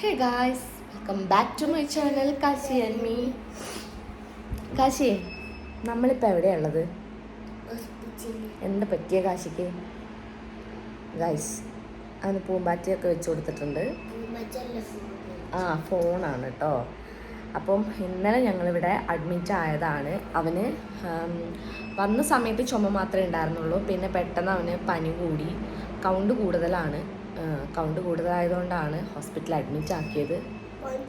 Hey guys welcome back to my channel Kashi and me കാശിയെ നമ്മളിപ്പോൾ എവിടെയുള്ളത് എന്താ പറ്റിയ കാശിക്ക്? Guys അവന് പൂമ്പാറ്റയൊക്കെ വെച്ച് കൊടുത്തിട്ടുണ്ട്. ആ ഫോണാണ് കേട്ടോ അപ്പം ഇന്നലെ ഞങ്ങളിവിടെ അഡ്മിറ്റ് ആയതാണ്. അവന് വന്ന സമയത്ത് ചുമ മാത്രമേ ഉണ്ടായിരുന്നുള്ളൂ. പിന്നെ പെട്ടെന്ന് അവന് പനി കൂടി. കൗണ്ട് കൂടുതലാണ്. കൗണ്ട് കൂടുതലായതുകൊണ്ടാണ് ഹോസ്പിറ്റലിൽ അഡ്മിറ്റ് ആക്കിയത്.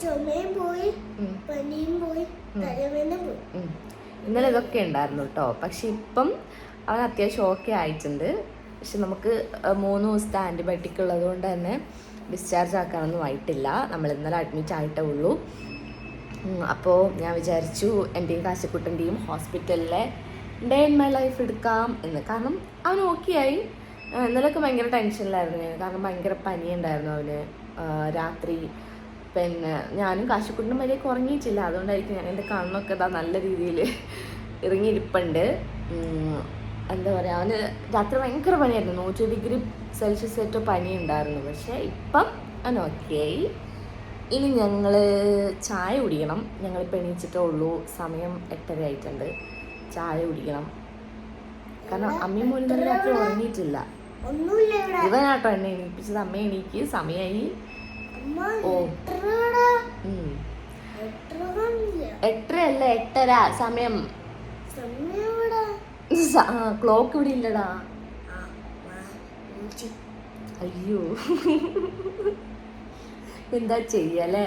ചുമയും പോയി പനിയും പോയി ഇന്നലെ ഇതൊക്കെ ഉണ്ടായിരുന്നു കേട്ടോ. പക്ഷെ ഇപ്പം അവൻ അത്യാവശ്യം ഓക്കെ ആയിട്ടുണ്ട്. പക്ഷെ നമുക്ക് മൂന്ന് ദിവസത്തെ ആന്റിബയോട്ടിക് ഉള്ളത് കൊണ്ട് തന്നെ ഡിസ്ചാർജ് ആക്കാനൊന്നും ആയിട്ടില്ല. നമ്മൾ ഇന്നലെ അഡ്മിറ്റ് ആയിട്ടേ ഉള്ളൂ. അപ്പോൾ ഞാൻ വിചാരിച്ചു എന്റെയും കാശിക്കുട്ടന്റെയും ഹോസ്പിറ്റലിലെ ഡേ ഇൻ മൈ ലൈഫ് എടുക്കാം എന്ന്. കാരണം അവൻ ഓക്കെ ആയി. ഇന്നലെയൊക്കെ ഭയങ്കര ടെൻഷനിലായിരുന്നു. ഞാൻ കാരണം ഭയങ്കര പനിയുണ്ടായിരുന്നു അവന്. രാത്രി പിന്നെ ഞാനും കാശിക്കുട്ടിനും വലിയ ഉറങ്ങിയിട്ടില്ല. അതുകൊണ്ടായിരിക്കും ഞാൻ എന്റെ കണ്ണൊക്കെ ഇതാ നല്ല രീതിയിൽ ഇറങ്ങിയിരിപ്പുണ്ട്. എന്താ പറയുക അവന് രാത്രി ഭയങ്കര പനിയായിരുന്നു. നൂറ്റി ഡിഗ്രി സെൽഷ്യസ് ഏറ്റവും പനി ഉണ്ടായിരുന്നു പക്ഷേ ഇപ്പം അവൻ ഓക്കെ ഇനി ഞങ്ങൾ ചായ കുടിക്കണം. ഞങ്ങൾ എണീച്ചിട്ടേ ഉള്ളൂ. സമയം എട്ടര ആയിട്ടുണ്ട്. ചായ കുടിക്കണം. കാരണം അമ്മയും തന്നെ രാത്രി ഉറങ്ങിയിട്ടില്ല. ഇവനാട്ടോ എന്നെ എണീപ്പിച്ചത്. അമ്മ എണീക്ക്. സമയമായി അമ്മ ഓ. കാണില്ല എട്ടര. സമയം. ക്ലോക്ക് ഇവിടെ ഇല്ലടാ. അയ്യോ. എന്താ ചെയ്യല്ലേ?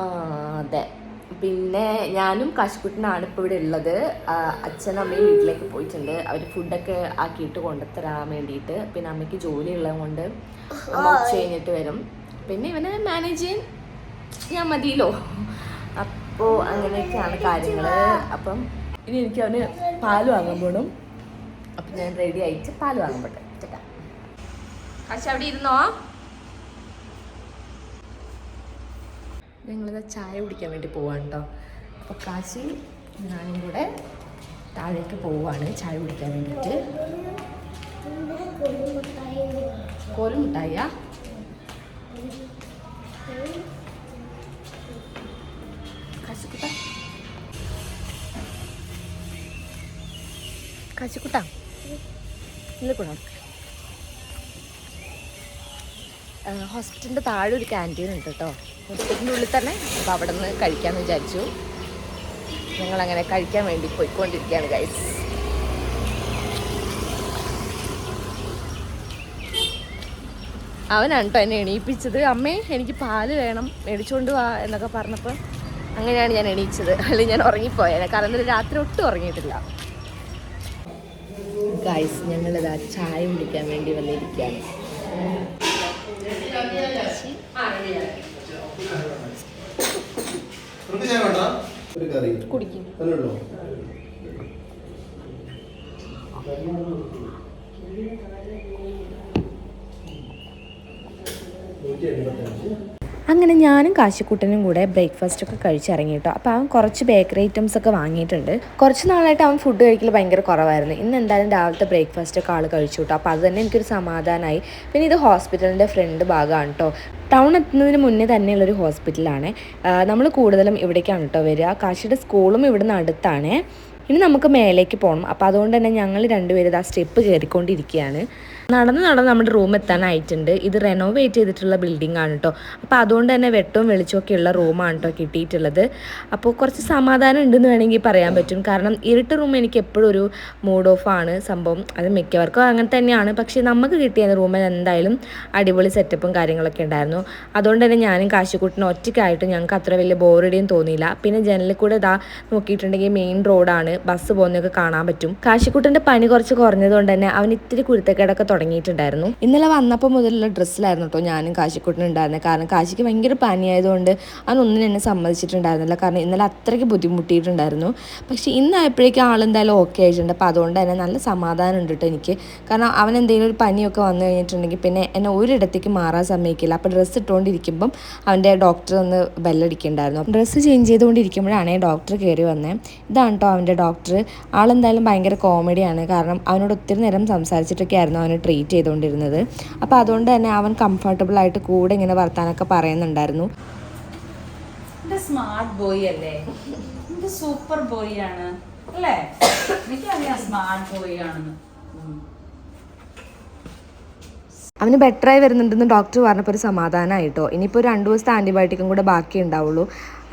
ആ അതെ. പിന്നെ ഞാനും കാശിക്കുട്ടനാണ് ഇപ്പോൾ ഇവിടെ ഉള്ളത്. അച്ഛനും അമ്മയും വീട്ടിലേക്ക് പോയിട്ടുണ്ട്. അവർ ഫുഡൊക്കെ ആക്കിയിട്ട് കൊണ്ടുത്തരാൻ വേണ്ടിയിട്ട്. പിന്നെ അമ്മയ്ക്ക് ജോലി ഉള്ളത് കൊണ്ട് അമ്മ ഉച്ച കഴിഞ്ഞിട്ട് വരും. പിന്നെ ഇവനെ മാനേജ് ചെയ്യാൻ ഞാൻ മതിയല്ലോ. അപ്പോൾ അങ്ങനെയൊക്കെയാണ് കാര്യങ്ങൾ അപ്പം ഇനി എനിക്ക് അവന് പാൽ വാങ്ങാൻ പോകണം അപ്പം ഞാൻ റെഡി ആയിട്ട് പാൽ വാങ്ങാൻ പോട്ടെ. ചേട്ടാ. കാശ് അവിടെ ഇരുന്നോ? ഞങ്ങളിത് ചായ കുടിക്കാൻ വേണ്ടി പോവാണ് കേട്ടോ അപ്പോൾ കാശി ഞാനും കൂടെ താഴേക്ക് പോവാണ് ചായ കുടിക്കാൻ വേണ്ടിയിട്ട് കോലും മിഠായിയാ കാശിക്കുട്ട? കാശിക്കുട്ട ഹോസ്പിറ്റലിന്റെ താഴെ ഒരു ക്യാന്റീൻ ഉണ്ട് കേട്ടോ ഹോസ്പിറ്റലിന്റെ ഉള്ളിൽ തന്നെ അപ്പോൾ അവിടെ നിന്ന് കഴിക്കാമെന്ന് വിചാരിച്ചു. ഞങ്ങളങ്ങനെ കഴിക്കാൻ വേണ്ടി പോയിക്കൊണ്ടിരിക്കുകയാണ് ഗൈസ് അവനാണ് കേട്ടോ എന്നെ എണീപ്പിച്ചത്. അമ്മേ എനിക്ക് പാൽ വേണം മേടിച്ചുകൊണ്ട് വാ എന്നൊക്കെ പറഞ്ഞപ്പോൾ അങ്ങനെയാണ് ഞാൻ എണീച്ചത്. അല്ലെങ്കിൽ ഞാൻ ഉറങ്ങിപ്പോയേനെ കാരണം രാത്രി ഒട്ടും ഉറങ്ങിയിട്ടില്ല. ഗൈസ് ഞങ്ങളിതാ ചായ കുടിക്കാൻ വേണ്ടി വന്നിരിക്കുകയാണ്. കുടിക്കും. നൂറ്റി എൺപത്തഞ്ച്. അങ്ങനെ ഞാനും കാശിക്കുട്ടനും കൂടെ ബ്രേക്ക്ഫാസ്റ്റ് ഒക്കെ കഴിച്ചിറങ്ങി കേട്ടോ. അപ്പോൾ അവൻ കുറച്ച് ബേക്കറി ഐറ്റംസ് ഒക്കെ വാങ്ങിയിട്ടുണ്ട്. കുറച്ച് നാളായിട്ട് അവൻ ഫുഡ് കഴിക്കൽ ഭയങ്കര കുറവായിരുന്നു. ഇന്ന് എന്തായാലും രാവിലത്തെ ബ്രേക്ക്ഫാസ്റ്റ് ഒക്കെ ആൾ കഴിച്ചു കേട്ടോ. അപ്പോൾ അത് തന്നെ എനിക്കൊരു സമാധാനമായി പിന്നെ ഇത് ഹോസ്പിറ്റലിന്റെ ഫ്രണ്ട് ഭാഗമാണ് കേട്ടോ. ടൗൺ എത്തുന്നതിന് മുന്നേ തന്നെയുള്ളൊരു ഹോസ്പിറ്റലാണ് നമ്മൾ കൂടുതലും ഇവിടേക്കാണ് കേട്ടോ വരിക. കാശിയുടെ സ്കൂളും ഇവിടുന്ന് അടുത്താണ്. ഇനി നമുക്ക് മേലേക്ക് പോകണം അപ്പോൾ അതുകൊണ്ട് തന്നെ ഞങ്ങൾ രണ്ടുപേരും ആ സ്റ്റെപ്പ് കയറിക്കൊണ്ടിരിക്കുകയാണ് നടന്ന് നടന്ന് നമ്മുടെ റൂം എത്താനായിട്ടുണ്ട് ഇത് റെനോവേറ്റ് ചെയ്തിട്ടുള്ള ബിൽഡിംഗ് ആണ് കേട്ടോ അപ്പോൾ അതുകൊണ്ട് തന്നെ വെട്ടവും വെളിച്ചമൊക്കെ ഉള്ള റൂമാണ് കേട്ടോ കിട്ടിയിട്ടുള്ളത്. അപ്പോൾ കുറച്ച് സമാധാനം ഉണ്ടെന്ന് വേണമെങ്കിൽ പറയാൻ പറ്റും. കാരണം ഇരുട്ട് റൂം എനിക്ക് എപ്പോഴും ഒരു മൂഡ് ഓഫ് ആണ്. സംഭവം അത് മിക്കവർക്കും അങ്ങനെ തന്നെയാണ്. പക്ഷേ നമുക്ക് കിട്ടിയ റൂമിൽ എന്തായാലും അടിപൊളി സെറ്റപ്പും കാര്യങ്ങളൊക്കെ ഉണ്ടായിരുന്നു. അതുകൊണ്ട് തന്നെ ഞാനും കാശിക്കുട്ടിനും ഒറ്റയ്ക്കായിട്ട് ഞങ്ങൾക്ക് അത്ര വലിയ ബോറടിയും തോന്നിയില്ല. പിന്നെ ജനലിൽ കൂടെ ഇതാ നോക്കിയിട്ടുണ്ടെങ്കിൽ മെയിൻ റോഡാണ് ബസ് പോകുന്നതൊക്കെ കാണാൻ പറ്റും. കാശിക്കുട്ടന്റെ പണി കുറച്ച് കുറഞ്ഞതുകൊണ്ട് തന്നെ അവൻ ഇത്തിരി കുരുത്തക്കേടൊക്കെ തുടങ്ങിയിട്ടുണ്ടായിരുന്നു. ഇന്നലെ വന്നപ്പോൾ മുതലുള്ള ഡ്രസ്സിലായിരുന്നു കേട്ടോ ഞാനും കാശിക്കുട്ടനും ഉണ്ടായിരുന്നത് കാരണം കാശിക്ക് ഭയങ്കര പനിയായതുകൊണ്ട് അതൊന്നും എന്നെ സമ്മതിച്ചിട്ടുണ്ടായിരുന്നില്ല. കാരണം ഇന്നലെ അത്രയ്ക്ക് ബുദ്ധിമുട്ടിയിട്ടുണ്ടായിരുന്നു. പക്ഷേ ഇന്നായപ്പോഴേക്കും ആളെന്തായാലും ഓക്കെ ആയിട്ടുണ്ട്. അപ്പോൾ അതുകൊണ്ട് തന്നെ നല്ല സമാധാനം ഉണ്ട് കേട്ടോ എനിക്ക്. കാരണം അവൻ എന്തെങ്കിലും ഒരു പനിയൊക്കെ വന്നു കഴിഞ്ഞിട്ടുണ്ടെങ്കിൽ പിന്നെ എന്നെ ഒരിടത്തേക്ക് മാറാൻ സമ്മതിക്കില്ല. അപ്പോൾ ഡ്രസ്സ് ഇട്ടുകൊണ്ടിരിക്കുമ്പം അവന്റെ ഡോക്ടർ ഒന്ന് ബെല്ലടിക്കുന്നുണ്ടായിരുന്നു. ഡ്രസ്സ് ചേഞ്ച് ചെയ്തുകൊണ്ടിരിക്കുമ്പോഴാണ് ഡോക്ടർ കയറി വന്നത് ഇതാണ് കേട്ടോ അവന്റെ ഡോക്ടർ ആളെന്തായാലും ഭയങ്കര കോമഡിയാണ് കാരണം അവനോട് ഒത്തിരി നേരം സംസാരിച്ചിട്ടൊക്കെ ആയിരുന്നു അവന് ട്രീറ്റ് ചെയ്തുകൊണ്ടിരുന്നത്. അപ്പോൾ അതുകൊണ്ട് തന്നെ അവൻ കംഫർട്ടബിൾ ആയിട്ട് കൂടെ ഇങ്ങനെ വർത്താനൊക്കെ പറയുന്നുണ്ടായിരുന്നു. സ്മാർട്ട് ബോയ് അല്ലേ? സൂപ്പർ ബോയ് ആണ്. അല്ലേ? എനിക്കറിയാം സ്മാർട്ട് ബോയ് ആണെന്ന്. അവന് ബെറ്ററായി വരുന്നുണ്ടെന്ന് ഡോക്ടർ പറഞ്ഞപ്പോൾ ഒരു സമാധാനമായിട്ടോ ഇനിയിപ്പോൾ ഒരു രണ്ട് ദിവസത്തെ ആന്റിബയോട്ടിക്കും കൂടെ ബാക്കി ഉണ്ടാവുള്ളൂ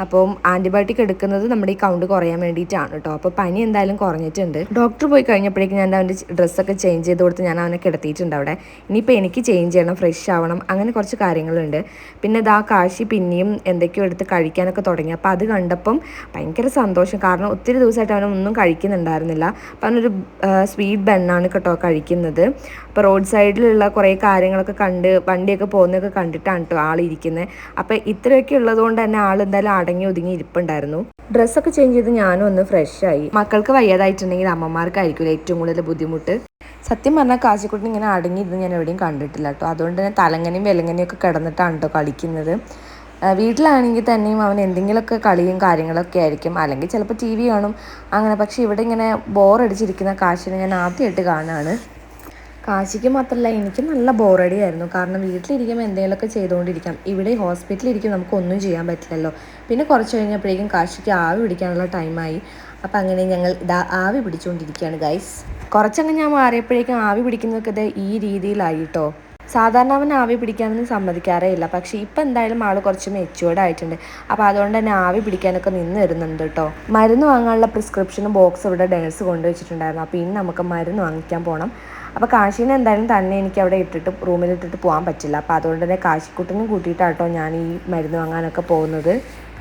അപ്പം ആന്റിബയോട്ടിക് എടുക്കുന്നത് നമ്മുടെ ഈ കൗണ്ട് കുറയാൻ വേണ്ടിയിട്ടാണ് കേട്ടോ. അപ്പോൾ പനി എന്തായാലും കുറഞ്ഞിട്ടുണ്ട്. ഡോക്ടർ പോയി കഴിഞ്ഞപ്പോഴേക്കും ഞാൻ അവന്റെ ഡ്രസ്സൊക്കെ ചേഞ്ച് ചെയ്ത് കൊടുത്ത് ഞാൻ അവനെ കിടത്തിയിട്ടുണ്ട് അവിടെ. ഇനിയിപ്പോൾ എനിക്ക് ചേഞ്ച് ചെയ്യണം ഫ്രഷ് ആവണം അങ്ങനെ കുറച്ച് കാര്യങ്ങളുണ്ട്. പിന്നെ ഇതാ കാശി പിന്നെയും എന്തൊക്കെയോ എടുത്ത് കഴിക്കാനൊക്കെ തുടങ്ങി. അപ്പോൾ അത് കണ്ടപ്പം ഭയങ്കര സന്തോഷം. കാരണം ഒത്തിരി ദിവസമായിട്ട് അവനൊന്നും കഴിക്കുന്നുണ്ടായിരുന്നില്ല. അപ്പോൾ അവനൊരു സ്വീറ്റ് ബണ്ണാണ് കേട്ടോ കഴിക്കുന്നത്. അപ്പോൾ റോഡ് സൈഡിലുള്ള കുറേ കാര്യങ്ങളൊക്കെ കണ്ട് വണ്ടിയൊക്കെ പോകുന്നതൊക്കെ കണ്ടിട്ടാണ് കേട്ടോ ആളിരിക്കുന്നത് അപ്പോൾ ഇത്രയൊക്കെ ഉള്ളതുകൊണ്ട് തന്നെ ആൾ എന്തായാലും അടങ്ങി ഒതുങ്ങി ഇരിപ്പുണ്ടായിരുന്നു. ഡ്രസ്സൊക്കെ ചേഞ്ച് ചെയ്ത് ഞാനും ഒന്ന് ഫ്രഷ് ആയി. മക്കൾക്ക് വയ്യാതായിട്ടുണ്ടെങ്കിൽ അമ്മമാർക്കായിരിക്കും ഏറ്റവും കൂടുതൽ ബുദ്ധിമുട്ട്. സത്യം പറഞ്ഞാൽ കാശിക്കുട്ടി ഇങ്ങനെ അടങ്ങിയിരുന്ന് ഞാൻ എവിടെയും കണ്ടിട്ടില്ല കേട്ടോ. അതുകൊണ്ട് തന്നെ തലങ്ങനെയും വിലങ്ങനെയും ഒക്കെ കിടന്നിട്ടാണ് കേട്ടോ കളിക്കുന്നത് വീട്ടിലാണെങ്കിൽ തന്നെയും അവൻ എന്തെങ്കിലുമൊക്കെ കളിയും കാര്യങ്ങളൊക്കെ ആയിരിക്കും. അല്ലെങ്കിൽ ചിലപ്പോൾ ടി വി കാണും. അങ്ങനെ പക്ഷേ ഇവിടെ ഇങ്ങനെ ബോറടിച്ചിരിക്കുന്ന കാശിനെ ഞാൻ ആദ്യമായിട്ട് കാണുകയാണ്. കാശിക്ക് മാത്രമല്ല എനിക്ക് നല്ല ബോറടി ആയിരുന്നു. കാരണം വീട്ടിലിരിക്കുമ്പോൾ എന്തെങ്കിലുമൊക്കെ ചെയ്തുകൊണ്ടിരിക്കാം. ഇവിടെ ഹോസ്പിറ്റലിൽ ഇരിക്കും നമുക്കൊന്നും ചെയ്യാൻ പറ്റില്ലല്ലോ. പിന്നെ കുറച്ച് കഴിഞ്ഞപ്പോഴേക്കും കാശിക്ക് ആവി പിടിക്കാനുള്ള ടൈമായി അപ്പം അങ്ങനെ ഞങ്ങൾ ഇതാ ആവി പിടിച്ചുകൊണ്ടിരിക്കുകയാണ് ഗൈസ് കുറച്ചങ്ങ് ഞാൻ മാറിയപ്പോഴേക്കും ആവി പിടിക്കുന്നതൊക്കെ ഈ രീതിയിലായി കേട്ടോ സാധാരണ അവൻ ആവി പിടിക്കാനൊന്നും സമ്മതിക്കാറേ ഇല്ല. പക്ഷേ ഇപ്പം എന്തായാലും ആൾ കുറച്ച് മെച്ചുവേർഡ് ആയിട്ടുണ്ട്. അപ്പോൾ അതുകൊണ്ട് തന്നെ ആവി പിടിക്കാനൊക്കെ നിന്ന് വരുന്നുണ്ട് കേട്ടോ മരുന്ന് വാങ്ങാനുള്ള പ്രിസ്ക്രിപ്ഷനും ബോക്സ് ഇവിടെ ഡേഴ്സ് കൊണ്ടുവച്ചിട്ടുണ്ടായിരുന്നു. അപ്പോൾ ഇനി നമുക്ക് മരുന്ന് വാങ്ങിക്കാൻ പോകണം അപ്പോൾ കാശിനെ എന്തായാലും തന്നെ എനിക്ക് അവിടെ ഇട്ടിട്ട് റൂമിൽ ഇട്ടിട്ട് പോകാൻ പറ്റില്ല. അപ്പോൾ അതുകൊണ്ട് തന്നെ കാശിക്കുട്ടനും കൂട്ടിയിട്ടാട്ടോ ഞാൻ ഈ മരുന്ന് വാങ്ങാനൊക്കെ പോകുന്നത്.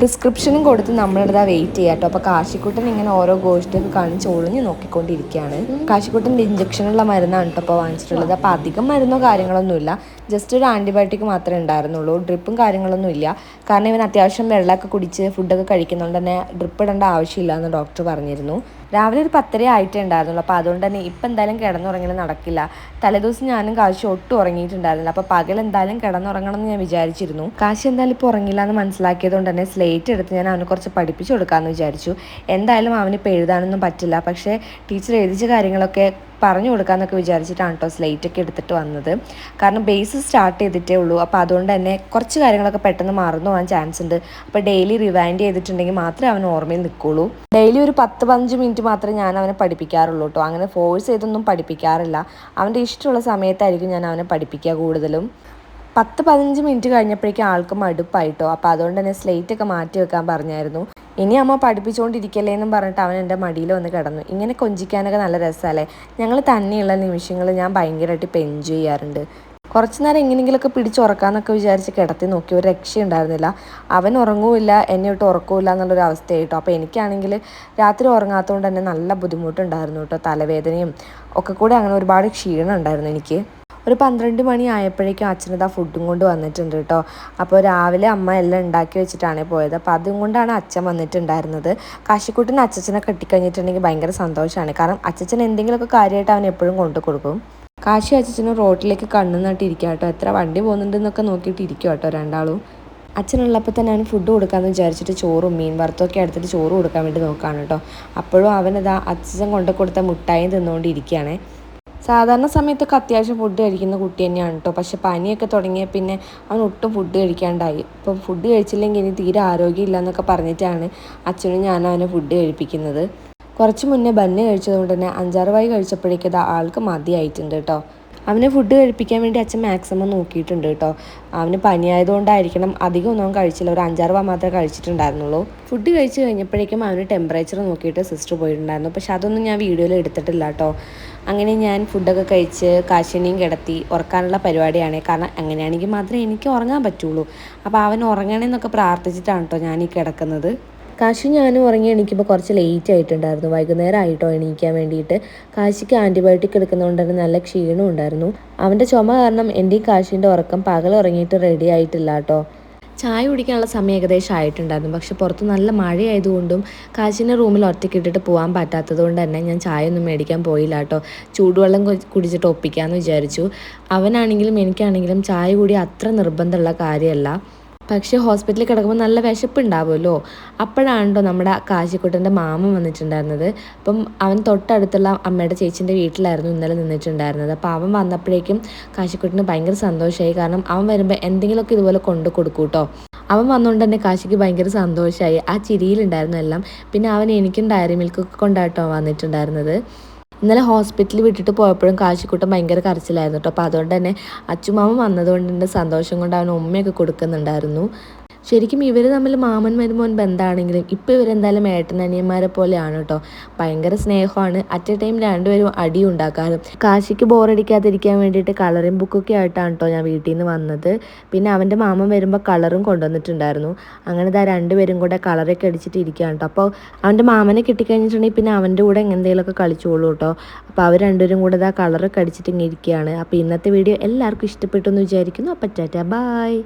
പ്രിസ്ക്രിപ്ഷനും കൊടുത്ത് നമ്മളിതാ വെയിറ്റ് ചെയ്യാം കേട്ടോ അപ്പോൾ കാശിക്കുട്ടൻ ഇങ്ങനെ ഓരോ ഗോഷ്ടൊക്കെ കാണിച്ച് ഒളിഞ്ഞ് നോക്കിക്കൊണ്ടിരിക്കുകയാണ് കാശിക്കുട്ടന്റെ ഇഞ്ചക്ഷനുള്ള മരുന്നാണ് കേട്ടോ അപ്പോൾ വാങ്ങിച്ചിട്ടുള്ളത്. അപ്പോൾ അധികം മരുന്നോ കാര്യങ്ങളൊന്നുമില്ല ജസ്റ്റ് ഒരു ആന്റിബയോട്ടിക് മാത്രമേ ഉണ്ടായിരുന്നുള്ളൂ. ഡ്രിപ്പും കാര്യങ്ങളൊന്നും ഇല്ല. കാരണം ഇവൻ അത്യാവശ്യം വെള്ളമൊക്കെ കുടിച്ച് ഫുഡൊക്കെ കഴിക്കുന്നതുകൊണ്ട് തന്നെ ഡ്രിപ്പ് ഇടേണ്ട ആവശ്യമില്ല എന്ന് ഡോക്ടർ പറഞ്ഞിരുന്നു. രാവിലെ ഒരു പത്തര ആയിട്ടേ ഉണ്ടായിരുന്നുള്ളൂ. അപ്പോൾ അതുകൊണ്ട് തന്നെ ഇപ്പം എന്തായാലും കിടന്നുറങ്ങണം നടക്കില്ല. തലേദിവസം ഞാനും കാശി ഒട്ടും ഉറങ്ങിയിട്ടുണ്ടായിരുന്നില്ല. അപ്പോൾ പകൽ എന്തായാലും കിടന്നുറങ്ങണം എന്ന് ഞാൻ വിചാരിച്ചിരുന്നു. കാശി എന്തായാലും ഇപ്പോൾ ഉറങ്ങില്ല എന്ന് മനസ്സിലാക്കിയതുകൊണ്ട് തന്നെ സ്ലേറ്റ് എടുത്ത് ഞാൻ അവനെ കുറച്ച് പഠിപ്പിച്ചു കൊടുക്കാമെന്ന് വിചാരിച്ചു. എന്തായാലും അവനിപ്പോൾ എഴുതാനൊന്നും പറ്റില്ല. പക്ഷേ ടീച്ചർ എഴുതിച്ച കാര്യങ്ങളൊക്കെ പറഞ്ഞു കൊടുക്കാമെന്നൊക്കെ വിചാരിച്ചിട്ടാണ് കേട്ടോ സ്ലേറ്റൊക്കെ എടുത്തിട്ട് വന്നത്. കാരണം ബേസ് സ്റ്റാർട്ട് ചെയ്തിട്ടേ ഉള്ളൂ. അപ്പോൾ അതുകൊണ്ട് തന്നെ കുറച്ച് കാര്യങ്ങളൊക്കെ പെട്ടെന്ന് മറന്നു പോകാൻ ചാൻസ് ഉണ്ട്. അപ്പോൾ ഡെയിലി റിവൈൻഡ് ചെയ്തിട്ടുണ്ടെങ്കിൽ മാത്രമേ അവൻ ഓർമ്മയിൽ നിൽക്കുള്ളൂ. ഡെയിലി ഒരു പത്ത് പതിനഞ്ച് മിനിറ്റ് മാത്രമേ ഞാൻ അവനെ പഠിപ്പിക്കാറുള്ളൂ കേട്ടോ അങ്ങനെ ഫോഴ്സ് ചെയ്തൊന്നും പഠിപ്പിക്കാറില്ല. അവന്റെ ഇഷ്ടമുള്ള സമയത്തായിരിക്കും ഞാൻ അവനെ പഠിപ്പിക്കുക കൂടുതലും. പത്ത് പതിനഞ്ച് മിനിറ്റ് കഴിഞ്ഞപ്പോഴേക്കും ആൾക്ക് മടുപ്പായിട്ടോ. അപ്പോൾ അതുകൊണ്ട് തന്നെ സ്ലേറ്റ് ഒക്കെ മാറ്റി വെക്കാൻ പറഞ്ഞായിരുന്നു. ഇനി അമ്മ പഠിപ്പിച്ചുകൊണ്ടിരിക്കല്ലേ എന്നും പറഞ്ഞിട്ട് അവൻ എന്റെ മടിയിൽ വന്ന് കിടന്നു. ഇങ്ങനെ കൊഞ്ചിക്കാനൊക്കെ നല്ല രസമല്ലേ? ഞങ്ങൾ തന്നെയുള്ള നിമിഷങ്ങൾ ഞാൻ ഭയങ്കരമായിട്ട് ഇപ്പം എൻജോയ് ചെയ്യാറുണ്ട്. കുറച്ച് നേരം എങ്ങനെയെങ്കിലുമൊക്കെ പിടിച്ചുറക്കാമെന്നൊക്കെ വിചാരിച്ച് കിടത്തി നോക്കി. ഒരു രക്ഷയുണ്ടായിരുന്നില്ല. അവൻ ഉറങ്ങുമില്ല എന്നെ ഒട്ട് ഉറക്കൂല എന്നുള്ളൊരു അവസ്ഥയായിട്ടോ. അപ്പോൾ എനിക്കാണെങ്കിൽ രാത്രി ഉറങ്ങാത്തതുകൊണ്ട് തന്നെ നല്ല ബുദ്ധിമുട്ടുണ്ടായിരുന്നു കേട്ടോ. തലവേദനയും ഒക്കെ കൂടെ അങ്ങനെ ഒരുപാട് ക്ഷീണം ഉണ്ടായിരുന്നു എനിക്ക്. ഒരു പന്ത്രണ്ട് മണി ആയപ്പോഴേക്കും അച്ഛനത് ആ ഫുഡും കൊണ്ട് വന്നിട്ടുണ്ട് കേട്ടോ അപ്പോൾ രാവിലെ അമ്മ എല്ലാം ഉണ്ടാക്കി വെച്ചിട്ടാണ് പോയത്. അപ്പോൾ അതും കൊണ്ടാണ് അച്ഛൻ വന്നിട്ടുണ്ടായിരുന്നത്. കാശിക്കുട്ടിന് അച്ഛനെ കെട്ടിക്കഴിഞ്ഞിട്ടുണ്ടെങ്കിൽ ഭയങ്കര സന്തോഷമാണ് കാരണം അച്ഛൻ എന്തെങ്കിലുമൊക്കെ കാര്യമായിട്ട് അവൻ എപ്പോഴും കൊണ്ടു കൊടുക്കും. കാശി അച്ഛനും റോട്ടിലേക്ക് കണ്ണു നട്ടിരിക്കുക കേട്ടോ എത്ര വണ്ടി പോകുന്നുണ്ടെന്നൊക്കെ നോക്കിയിട്ട് ഇരിക്കുക കേട്ടോ രണ്ടാളും. അച്ഛനുള്ളപ്പോൾ തന്നെ അവന് ഫുഡ് കൊടുക്കാമെന്ന് വിചാരിച്ചിട്ട് ചോറും മീൻ വറുത്തൊക്കെ എടുത്തിട്ട് ചോറ് കൊടുക്കാൻ വേണ്ടി നോക്കുകയാണ് കേട്ടോ അപ്പോഴും അവനതാ അച്ഛൻ കൊണ്ടു കൊടുത്ത മുട്ടായും തിന്നുകൊണ്ടിരിക്കുകയാണേ. സാധാരണ സമയത്തൊക്കെ അത്യാവശ്യം ഫുഡ് കഴിക്കുന്ന കുട്ടി തന്നെയാണ് കേട്ടോ പക്ഷെ പനിയൊക്കെ തുടങ്ങിയ പിന്നെ അവൻ ഒട്ടും ഫുഡ് കഴിക്കാണ്ടായി. ഇപ്പം ഫുഡ് കഴിച്ചില്ലെങ്കിൽ ഇനി തീരെ ആരോഗ്യമില്ല എന്നൊക്കെ പറഞ്ഞിട്ടാണ് അച്ഛനും ഞാനും അവനെ ഫുഡ് കഴിപ്പിക്കുന്നത്. കുറച്ച് മുന്നേ ബന്ന് കഴിച്ചതുകൊണ്ട് തന്നെ അഞ്ചാറ് വായി കഴിച്ചപ്പോഴേക്കത് ആൾക്ക് മതിയായിട്ടുണ്ട് കേട്ടോ അവനെ ഫുഡ് കഴിപ്പിക്കാൻ വേണ്ടി അച്ഛൻ മാക്സിമം നോക്കിയിട്ടുണ്ട് കേട്ടോ. അവന് പനിയായതുകൊണ്ടായിരിക്കണം അധികം ഒന്നും അവൻ കഴിച്ചില്ല. ഒരു അഞ്ചാറ് വാ മാത്രമേ കഴിച്ചിട്ടുണ്ടായിരുന്നുള്ളൂ. ഫുഡ് കഴിച്ച് കഴിഞ്ഞപ്പോഴേക്കും അവന് ടെമ്പറേച്ചർ നോക്കിയിട്ട് സിസ്റ്റർ പോയിട്ടുണ്ടായിരുന്നു. പക്ഷെ അതൊന്നും ഞാൻ വീഡിയോയിൽ എടുത്തിട്ടില്ല കേട്ടോ. അങ്ങനെ ഞാൻ ഫുഡൊക്കെ കഴിച്ച് കാശിനെയും കിടത്തി ഉറക്കാനുള്ള പരിപാടിയാണ്. കാരണം അങ്ങനെയാണെങ്കിൽ മാത്രമേ എനിക്ക് ഉറങ്ങാൻ പറ്റുള്ളൂ. അപ്പോൾ അവൻ ഉറങ്ങണമെന്നൊക്കെ പ്രാർത്ഥിച്ചിട്ടാണ് കേട്ടോ ഞാൻ ഈ കിടക്കുന്നത്. കാശി ഞാനും ഉറങ്ങി എണീക്കുമ്പോൾ കുറച്ച് ലേറ്റ് ആയിട്ടുണ്ടായിരുന്നു. വൈകുന്നേരം ആയിട്ടോ എണീക്കാൻ വേണ്ടിയിട്ട്. കാശിക്ക് ആന്റിബയോട്ടിക് എടുക്കുന്നതുകൊണ്ട് തന്നെ നല്ല ക്ഷീണം ഉണ്ടായിരുന്നു. അവന്റെ ചുമ കാരണം എന്റെയും കാശിന്റെ ഉറക്കം പകൽ ഉറങ്ങിയിട്ട് റെഡി ആയിട്ടില്ല കേട്ടോ. ചായ കുടിക്കാനുള്ള സമയം ഏകദേശം ആയിട്ടുണ്ടായിരുന്നു. പക്ഷെ പുറത്ത് നല്ല മഴയായതുകൊണ്ടും കാശിനെ റൂമിൽ ഒറ്റയ്ക്ക് ഇട്ടിട്ട് പോകാൻ പറ്റാത്തത് കൊണ്ട് തന്നെ ഞാൻ ചായ ഒന്നും മേടിക്കാൻ പോയില്ല കേട്ടോ. ചൂടുവെള്ളം കുടിച്ചിട്ട് ഒപ്പിക്കാമെന്ന് വിചാരിച്ചു. അവനാണെങ്കിലും എനിക്കാണെങ്കിലും ചായ കൂടി അത്ര നിർബന്ധമുള്ള കാര്യമല്ല. പക്ഷേ ഹോസ്പിറ്റലിൽ കിടക്കുമ്പോൾ നല്ല വിശപ്പുണ്ടാവുമല്ലോ. അപ്പോഴാണ് കേട്ടോ നമ്മുടെ കാശിക്കുട്ടന്റെ മാമൻ വന്നിട്ടുണ്ടായിരുന്നത്. അപ്പം അവൻ തൊട്ടടുത്തുള്ള അമ്മയുടെ ചേച്ചിന്റെ വീട്ടിലായിരുന്നു ഇന്നലെ നിന്നിട്ടുണ്ടായിരുന്നത്. അപ്പം അവൻ വന്നപ്പോഴേക്കും കാശിക്കുട്ടന് ഭയങ്കര സന്തോഷമായി. കാരണം അവൻ വരുമ്പോൾ എന്തെങ്കിലുമൊക്കെ ഇതുപോലെ കൊണ്ടു കൊടുക്കും കേട്ടോ. അവൻ വന്നുകൊണ്ട് തന്നെ കാശിക്ക് ഭയങ്കര സന്തോഷമായി. ആ ചിരിയിലുണ്ടായിരുന്നു എല്ലാം. പിന്നെ അവൻ എനിക്കും ഡയറി മിൽക്കൊക്കെ കൊണ്ടാട്ടോ വന്നിട്ടുണ്ടായിരുന്നത്. ഇന്നലെ ഹോസ്പിറ്റലിൽ വിട്ടിട്ട് പോയപ്പോഴും കാശിക്കൂട്ടം ഭയങ്കര കരച്ചിലായിരുന്നു കേട്ടോ. അപ്പോൾ അതുകൊണ്ട് തന്നെ അച്ചുമാമ വന്നതുകൊണ്ട് സന്തോഷം കൊണ്ട് അവൻ ഉമ്മയൊക്കെ കൊടുക്കുന്നുണ്ടായിരുന്നു. ശരിക്കും ഇവർ തമ്മിൽ മാമൻ മരുമോൻ ബന്ധമാണെങ്കിലും ഇപ്പോൾ ഇവരെന്തായാലും ഏട്ടനനിയന്മാരെ പോലെയാണ് കേട്ടോ. ഭയങ്കര സ്നേഹമാണ്. അറ്റ് എ ടൈം രണ്ടുപേരും അടി ഉണ്ടാക്കാറ്. കാശിക്ക് ബോറടിക്കാതിരിക്കാൻ വേണ്ടിയിട്ട് കളറിംഗ് ബുക്കൊക്കെ ആയിട്ടാണ് കേട്ടോ ഞാൻ വീട്ടിൽ നിന്ന് വന്നത്. പിന്നെ അവന്റെ മാമൻ വരുമ്പോൾ കളറും കൊണ്ടുവന്നിട്ടുണ്ടായിരുന്നു. അങ്ങനെ ഇതാ രണ്ടുപേരും കൂടെ കളറൊക്കെ അടിച്ചിട്ട് ഇരിക്കുകയാണ് കേട്ടോ. അപ്പോൾ അവന്റെ മാമനെ കിട്ടിക്കഴിഞ്ഞിട്ടുണ്ടെങ്കിൽ പിന്നെ അവന്റെ കൂടെ എന്തെങ്കിലുമൊക്കെ കളിച്ചോളൂ കേട്ടോ. അപ്പോൾ അവർ രണ്ടുപേരും കൂടെ ഇതാ കളറൊക്കെ അടിച്ചിട്ട് ഇങ്ങനെ ഇരിക്കുകയാണ്. അപ്പോൾ ഇന്നത്തെ വീഡിയോ എല്ലാവർക്കും ഇഷ്ടപ്പെട്ടു എന്ന് വിചാരിക്കുന്നു. അപ്പോൾ ടാറ്റ ബായ്